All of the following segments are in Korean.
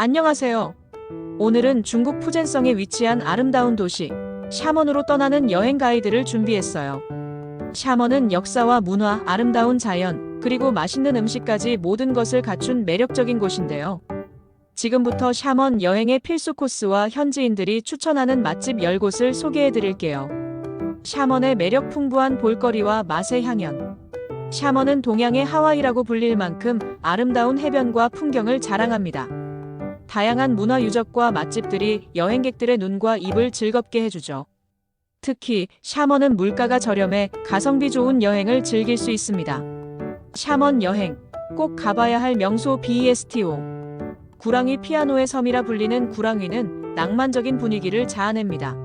안녕하세요. 오늘은 중국 푸젠성에 위치한 아름다운 도시 샤먼으로 떠나는 여행 가이드를 준비했어요. 샤먼은 역사와 문화, 아름다운 자연, 그리고 맛있는 음식까지 모든 것을 갖춘 매력적인 곳인데요. 지금부터 샤먼 여행의 필수 코스와 현지인들이 추천하는 맛집 10곳을 소개해 드릴게요. 샤먼의 매력 풍부한 볼거리와 맛의 향연. 샤먼은 동양의 하와이라고 불릴 만큼 아름다운 해변과 풍경을 자랑합니다. 다양한 문화 유적과 맛집들이 여행객들의 눈과 입을 즐겁게 해주죠. 특히 샤먼은 물가가 저렴해 가성비 좋은 여행을 즐길 수 있습니다. 샤먼 여행 꼭 가봐야 할 명소 BESTO 구랑이 피아노의 섬이라 불리는 구랑위는 낭만적인 분위기를 자아냅니다.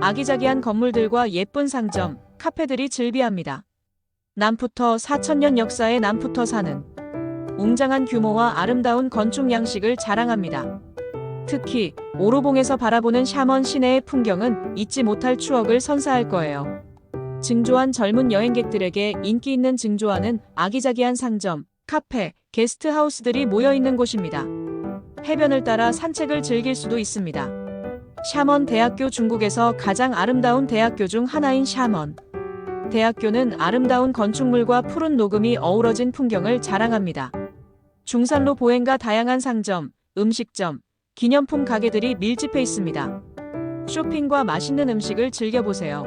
아기자기한 건물들과 예쁜 상점, 카페들이 즐비합니다. 남푸터 4천년 역사의 남푸터 사는 웅장한 규모와 아름다운 건축 양식을 자랑합니다. 특히 오로봉에서 바라보는 샤먼 시내의 풍경은 잊지 못할 추억을 선사할 거예요. 증조한 젊은 여행객들에게 인기 있는 증조하는 아기자기한 상점, 카페, 게스트하우스들이 모여 있는 곳입니다. 해변을 따라 산책을 즐길 수도 있습니다. 샤먼 대학교 중국에서 가장 아름다운 대학교 중 하나인 샤먼. 대학교는 아름다운 건축물과 푸른 녹음이 어우러진 풍경을 자랑합니다. 중산로 보행과 다양한 상점, 음식점, 기념품 가게들이 밀집해 있습니다. 쇼핑과 맛있는 음식을 즐겨보세요.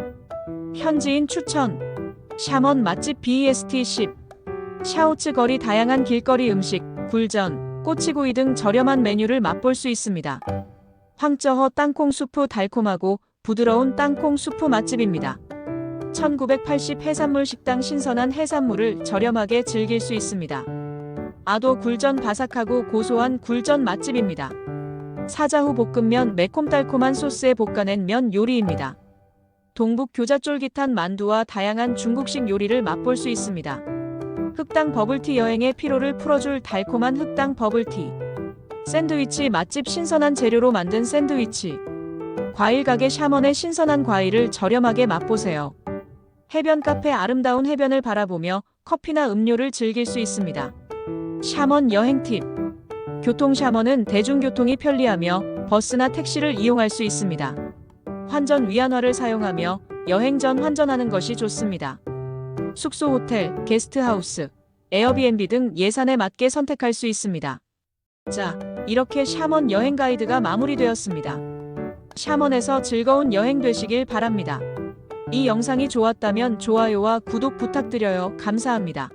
현지인 추천 샤먼 맛집 BEST 10 샤오츠 거리 다양한 길거리 음식, 굴전, 꼬치구이 등 저렴한 메뉴를 맛볼 수 있습니다. 황저허 땅콩 수프 달콤하고 부드러운 땅콩 수프 맛집입니다. 1980 해산물 식당 신선한 해산물을 저렴하게 즐길 수 있습니다. 아도 굴전 바삭하고 고소한 굴전 맛집입니다. 사자후 볶음면 매콤달콤한 소스에 볶아낸 면 요리입니다. 동북 교자 쫄깃한 만두와 다양한 중국식 요리를 맛볼 수 있습니다. 흑당 버블티 여행의 피로를 풀어줄 달콤한 흑당 버블티. 샌드위치 맛집 신선한 재료로 만든 샌드위치. 과일 가게 샤먼의 신선한 과일을 저렴하게 맛보세요. 해변 카페 아름다운 해변을 바라보며 커피나 음료를 즐길 수 있습니다. 샤먼 여행 팁. 교통 샤먼은 대중교통이 편리하며 버스나 택시를 이용할 수 있습니다. 환전 위안화를 사용하며 여행 전 환전하는 것이 좋습니다. 숙소 호텔, 게스트하우스, 에어비앤비 등 예산에 맞게 선택할 수 있습니다. 자, 이렇게 샤먼 여행 가이드가 마무리되었습니다. 샤먼에서 즐거운 여행 되시길 바랍니다. 이 영상이 좋았다면 좋아요와 구독 부탁드려요. 감사합니다.